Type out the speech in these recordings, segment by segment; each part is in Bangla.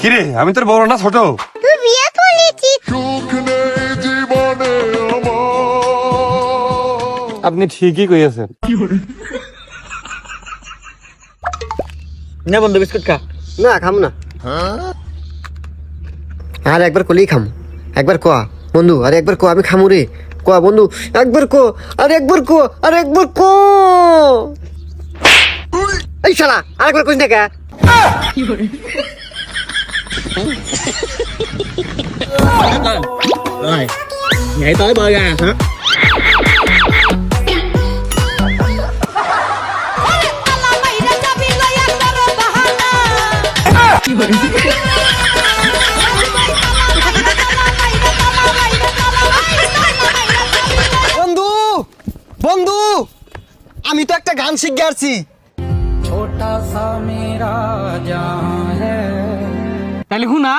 কিরে আমি তোর বড় না ছোট? তুই বিয়ে করেছিস আপনি ঠিকই কইয়াছেন। না বন্ধু বিস্কুট খা। না খাম না। আর একবার কলেই খাম। একবার কোয়া। বন্ধু আরে একবার কো আমি খামু রে। কোয়া বন্ধু একবার কো আরে একবার কো আরে একবার কো এই শালা আরেকবার কইস rồi nhảy tới bơi ra hả বন্ধু বন্ধু আমি তো একটা গান শিখে আসছি। তাহলে হুনা?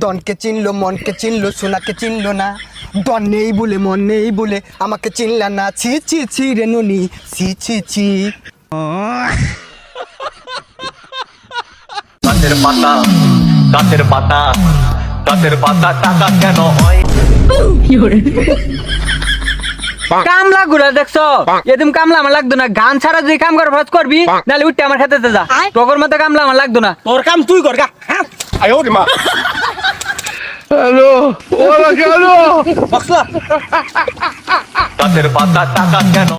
ডনকে চিনলো মনকে চিনলো সোনাকে চিনলো না। ডন নেই বলে মন নেই বলে আমাকে চিনলা না। ছি ছি ছি রে ননি ছি ছি ছি। গাছের পাতা গাছের পাতা গাছের পাতা টাকা কেন হয়? কামলা গুলা দেখছ? এদিন কামলা আমার লাগতো না। গান ছাড়া যদি কাম করে ভাজ করবি নাহলে উঠতে আমার খেতে যা। টগর মতো কামলা আমার লাগতো না। তোর কাম তুই কর গা। গাছের পাতা টাকা কেন